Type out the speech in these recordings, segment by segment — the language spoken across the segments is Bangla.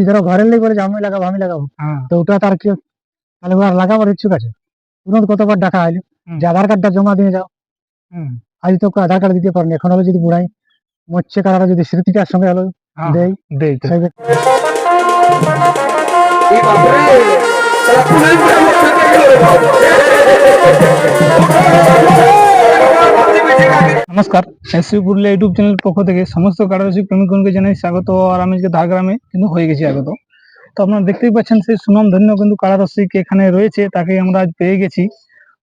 যদি ধরো ঘরের লোক বলে যে আমি লাগাবো আমি লাগাবো। হ্যাঁ। তো ওটা তার কি তাহলে ওরা লাগাবার ইচ্ছুক আছে। তুরন্ত কতবার ডাকা আইলো যে আধার কার্ডটা জমা দিয়ে যাও। আজ তো আধার কার্ড দিতে পারেনি এখন হলো যদি বুড়াই মরছে কারা যদি স্মৃতিটার সঙ্গে হলো দেই দেই। সেই নমস্কার এসি পুরুলিয়া ইউটিউব চ্যানেল পক্ষ থেকে সমস্ত কারারসিক প্রেমিকগণকে জানাই স্বাগত, আর আমি আজকে ধাগ্রামে কিন্তু হয়ে গেছি আগত। তো আপনারা দেখতেই পাচ্ছেন সেই সুনাম ধন্য কিন্তু কারারসিক এখানে রয়েছে তাকে আমরা আজ পেয়ে গেছি।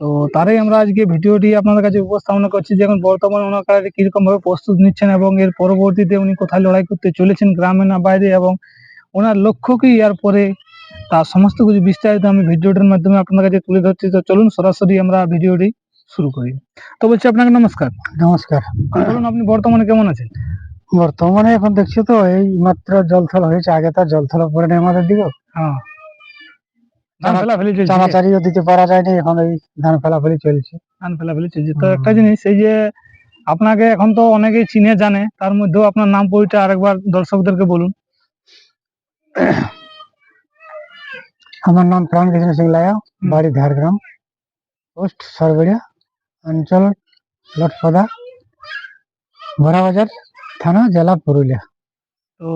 তো তারাই আমরা আজকে ভিডিওটি আপনাদের কাছে উপস্থাপনা করছি যে এখন বর্তমানে ওনার কীরকম ভাবে প্রস্তুত নিচ্ছেন এবং এর পরবর্তীতে উনি কোথায় লড়াই করতে চলেছেন গ্রামে না বাইরে, এবং ওনার লক্ষ্য কি আর পরে তার সমস্ত কিছু বিস্তারিত আমি ভিডিওটির মাধ্যমে আপনাদের কাছে তুলে ধরছি। তো চলুন সরাসরি আমরা ভিডিওটি শুরু করি। তো বলছি আপনাকে নমস্কার। নমস্কার। বলুন আপনি বর্তমানে কেমন আছেন? বর্তমানে এখন দেখছি তো এই মাত্র জলথল হয়েছে আগে তো জলথল পড়ে নেই আমাদের দিকে হ্যাঁ। ধান ফেলাফেলি চলছে। চানাচারিও দিতে পারা যায়নি এখন এই ধান ফেলাফেলি চলছে। ধান ফেলাফেলি চলছে। তো একটা জিনিস এই যে আপনাকে এখন তো অনেকেই চিনে জানে তার মধ্যেও আপনার নাম পরিচয় আরেকবার দর্শকদেরকে বলুন। আমার নাম প্রাণ কৃষ্ণ সিং লায়া বাড়ি ঝাড়গ্রাম পোস্ট সরবেড়িয়া। অঞ্চল লটপদা ভরাবাজার থানা জেলা পুরুলিয়া। তো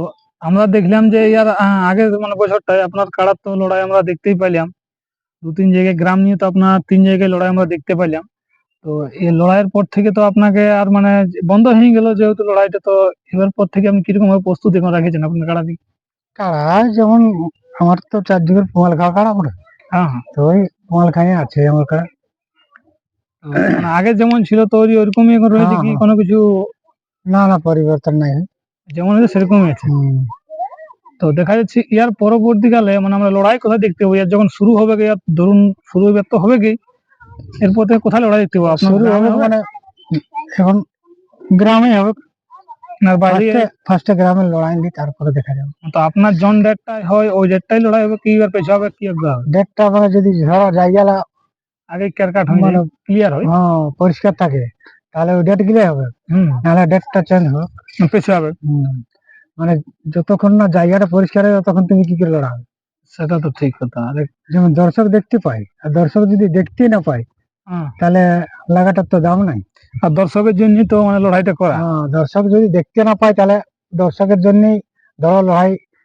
আমরা দেখলাম যে ইয়ার আগের মানে বছরটায় আপনার কাড়ার তো লড়াই আমরা দেখতেই পাইলাম। দু তিন জায়গায় গ্রাম নিয়ে তো আপনার তিন জায়গায় লড়াই আমরা দেখতে পাইলাম। তো এই লড়াইয়ের পর থেকে তো আপনাকে আর মানে বন্ধ হয়ে গেল যেহেতু লড়াইটা তো এবার পর থেকে আপনি কীরকম ভাবে প্রস্তুতি এখন রাখেছেন আপনার কাড়া দিকে? কাড়া যেমন আমার তো চার যুগের পোমাল খাওয়া কাড়া পড়ে? হ্যাঁ হ্যাঁ। তো ওই পোমাল খাই আছে আমার কাড়া আগে যেমন ছিল তৈরি ওরকমই এখন রয়েছে হ্যাঁ, কি হ্যাঁ। কোনো কিছু না না পরিবর্তন নাই। যেমন আছে সেরকমই আছে। তো দেখা যাচ্ছে ইয়ার পরবর্তীকালে মানে আমরা লড়াই কোথায় দেখতে পাবো? ইয়ার যখন শুরু হবে ইয়ার ধরুন শুরু হবে তো হবে কি? এরপর থেকে কোথায় লড়াই দেখতে পাবো? শুরু হবে মানে এখন গ্রামে হবে। না বাইরে ফার্স্টে গ্রামে লড়াই দিই তারপরে দেখা যাবে। তো আপনার জন ডেটটাই হয় ওই ডেটটাই লড়াই হবে কি? এবার পেছাবে হবে কি হবে ডেটটা মানে যদি ধরো জায়গা আগে ক্যারকাট হয়ে মানে ক্লিয়ার হয়। হ্যাঁ পরিষ্কার থাকে। তাহলে ওই ডেট গিলে হবে। হুম। নাহলে ডেটটা চেঞ্জ হবে পেছে হবে। মানে যতক্ষণ না জায়গাটা পরিষ্কার হবে ততক্ষণ তুমি কি করে লড়াবে সেটা তো ঠিক কথা। আরে যেমন দর্শক দেখতে পায় আর দর্শক যদি দেখতে না পায় হ্যাঁ, তাহলে লাগাটার তো দাম নাই। আর দর্শকের জন্য তো মানে লড়াইটা করা। হ্যাঁ, দর্শক যদি দেখতে না পায় তাহলে দর্শকের জন্যই ধরো লড়াইটা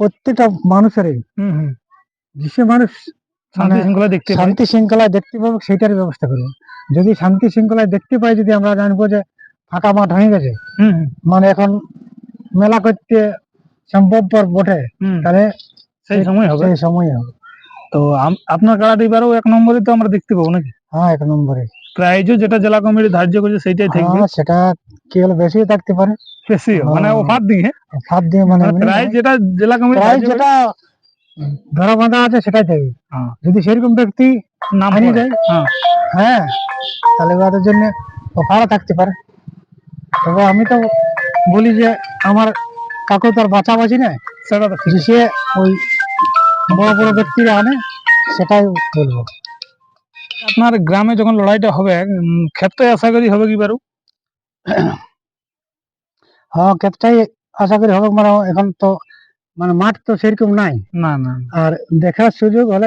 প্রত্যেকটা মানুষেরই। হুম হুম। যে মানুষ শান্তি মানে শৃঙ্খলা দেখতে শান্তি শৃঙ্খলায় দেখতে পাবো সেটার ব্যবস্থা করব। যদি শান্তি শৃঙ্খলায় দেখতে পাই যদি আমরা জানব যে ফাঁকা মাঠ হয়ে গেছে মানে এখন মেলা করতে সম্ভবপর বটে তাহলে সেই সময় হবে। সেই সময় হবে। তো আপনার কাড়াটা এবারও এক নম্বরে তো আমরা দেখতে পাবো নাকি? হ্যাঁ এক নম্বরে। প্রাইজও যেটা জেলা কমিটি ধার্য করেছে সেইটাই থাকবে। হ্যাঁ সেটা কি হলো বেশি থাকতে পারে? বেশি মানে হ্যাঁ। অফার দিয়ে। সাত দিয়ে মানে প্রাইজ যেটা জেলা কমিটি যেটা ধরা বাঁধা আছে সেটাই থাকবে হ্যাঁ। যদি সেরকম ব্যক্তি নাম হারিয়ে যায় হ্যাঁ। হ্যাঁ তাহলে ওদের জন্য অফারও থাকতে পারে। তবে আমি তো বলি যে আমার কাকু তার বাঁচাবাচি না সেটা তো সে ওই বড় বড় ব্যক্তিরা আনে সেটাই বলব। আপনার গ্রামে যখন লড়াইটা হবে ক্ষেত্রে আশা করি হবে কি বারু? হ্যাঁ ক্ষেত্রটাই আশা করি হবে। মানে এখন তো মানে মাঠ তো সেরকম নাই। না না আর দেখার সুযোগ হলে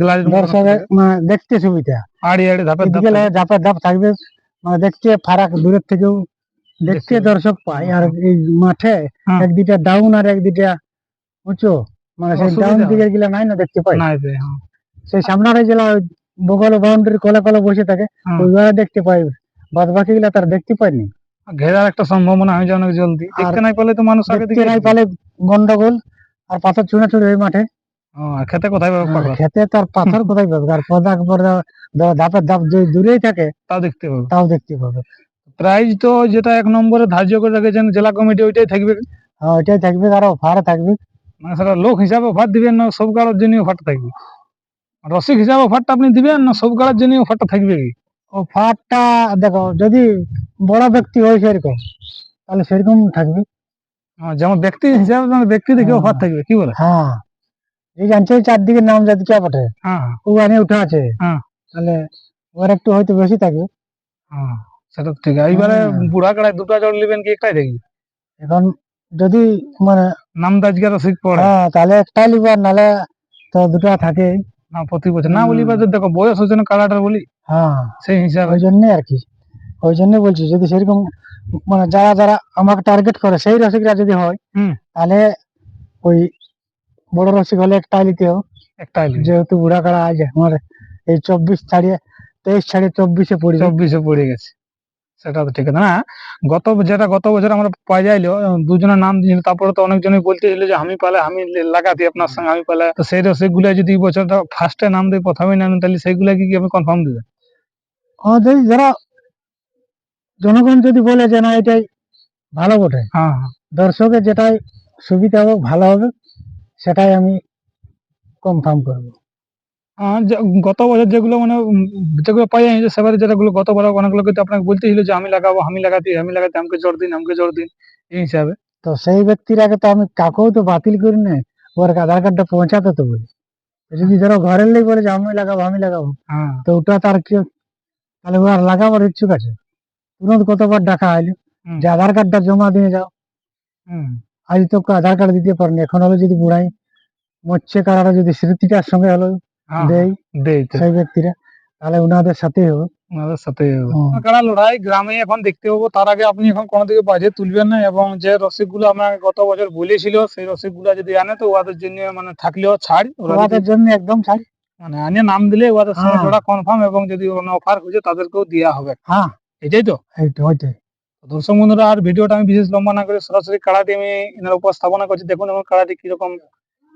গ্লাস দর্শকের মানে দেখতে সুবিধা। আড়ি আড়ি ধাপ এদিকে ধাপে ধাপ থাকবে। মানে দেখতে ফারাক দূরের থেকেও দেখতে দর্শক পায়। আর এই মাঠে হ্যাঁ। এক দিটা ডাউন আর এক দিটা উঁচু। মানে সেই ডাউন হয়। দিকেরগুলা নাই না দেখতে পাই। নাই হ্যাঁ। সেই সামনের জেলা বগল বাউন্ডারি কলে কলে বসে থাকে। হ্যাঁ। ওইগুলা দেখতে পাই। বাদ বাকি গুলা তার দেখতে পাইনি। ঘেরার একটা সম্ভাবনা হয়ে যায় অনেক জলদি। দেখতে নাই পেলে তো মানুষ আগে দেখতে নাই পালে গন্ডগোল আর পাথর চুনা চুরি ওই মাঠে। খেতে কোথায় পাবে? খেতে তার পাথর কোথায় পাবে? আর পদা পর্দা ধাপের ধাপ যদি দূরেই থাকে তাও দেখতে পাবে। তাও দেখতে পাবে। প্রাইজ তো যেটা এক নম্বরে ধার্য করে রেখেছেন জেলা কমিটি ওইটাই থাকবে। হ্যাঁ ওইটাই থাকবে আর অফার থাকবে। মানে সেটা লোক হিসাবে অফার দিবেন না সব গাড়ার জন্য অফারটা থাকবে। রসিক হিসাবে অফারটা আপনি দিবেন না সব গাড়ার জন্য অফারটা থাকবে। কি অফারটা দেখো যদি বড় ব্যক্তি হয় সেরকম তাহলে সেরকম থাকবে। হ্যাঁ, যেমন ব্যক্তি হিসাবে ব্যক্তি দেখে হ্যাঁ। অফার থাকবে কি বলে? হ্যাঁ। এই জানছে চারদিকে নাম যাতে কে বটে হ্যাঁ। ও আনে উঠে আছে। হ্যাঁ। তাহলে ওর একটু হয়তো বেশি থাকবে। হ্যাঁ সেটা ঠিক। আছে এইবারে হ্যাঁ। বুড়া কাড়ায় দুটা জল নেবেন কি একটাই থাকবে এখন যদি মানে নামদাজগা রসিক পড়ে। হ্যাঁ তাহলে একটাই লিবার নালে তো দুটা থাকে না প্রতি বছর। না। বলি দেখো বয়স হচ্ছে না কাড়াটার বলি। হ্যাঁ সেই হিসাবে। ওই জন্য আর কি। ওই জন্য বলছি যদি সেরকম মানে যারা যারা আমাকে টার্গেট করে সেই রসিকরা যদি হয়। তাহলে ওই বড় রসিক হলে একটাই নিতে হবে একটাই যেহেতু বুড়া কাড়া আছে আমার এই চব্বিশ ছাড়িয়ে তেইশ ছাড়িয়ে চব্বিশে পড়ি চব্বিশে পড়ে গেছে। সেটা তো ঠিক আছে না। গত যেটা গত বছর আমরা পাই যাইলো দুজনের নাম দিয়েছিল তারপরে তো অনেকজনই বলতেছিল যে আমি পালে আমি লাগাতি আপনার সঙ্গে আমি পালে। তো সেই রসিকগুলা যদি বছরটা ফার্স্টে নাম দিয়ে প্রথমেই নাম তাহলে সেইগুলা কি কি আমি কনফার্ম দিবে? আমাদের যারা জনগণ যদি বলে যে না এটাই ভালো বটে। হ্যাঁ হ্যাঁ। দর্শকের যেটাই সুবিধা হবে ভালো হবে সেটাই আমি কনফার্ম করব। হ্যাঁ, গত বছর যেগুলো মানে যেগুলো পাই যাচ্ছে সেবারে যেগুলো গত বছর অনেকগুলো কিন্তু আপনাকে বলতেছিল যে আমি লাগাবো আমি লাগাতে আমি লাগাতে আমাকে জোর দিন আমাকে জোর দিন এই হিসাবে। তো সেই ব্যক্তির আগে তো আমি কাকেও তো বাতিল করি না ওর আধার কার্ডটা পৌঁছাতে তো বলি। যদি ধরো ঘরের লোক বলে যে আমি লাগাবো আমি লাগাবো হ্যাঁ। তো ওটা তার কি তাহলে ও আর লাগাবার ইচ্ছুক আছে। তুরন্ত কতবার ডাকা আইলো যে আধার কার্ডটা জমা দিয়ে যাও। আজ তো আধার কার্ড দিতে পারেনি। এখন হলো যদি বুড়াই মরছে কারারা যদি স্মৃতিটার সঙ্গে হলো হ্যাঁ দেই সেই ব্যক্তিরা তাহলে সাথে হবে। সাথে। কারা লড়াই গ্রামে এখন দেখতে পাবো তার আগে আপনি এখন কোনো দিকে বাজে তুলবেন না এবং যে রসিকগুলো আমরা গত বছর বলেছিল সেই রসিকগুলা যদি আনে তো ওদের জন্য মানে থাকলেও ছাড়। ওদের জন্য একদম ছাড়। মানে আনিয়ে নাম দিলে ওদের সঙ্গে জোড়া কনফার্ম এবং যদি কোনো অফার খুঁজে তাদেরকেও দেওয়া হবে। হ্যাঁ। এটাই তো? ওইটাই। দর্শক বন্ধুরা আর ভিডিওটা আমি বিশেষ লম্বা না করে সরাসরি কাড়াটি আমি এনার উপস্থাপনা করছি। দেখুন এবং কাড়াটি কীরকম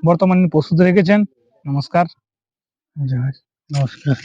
বর্তমানে প্রস্তুত রেখেছেন। নমস্কার। নমস্কার।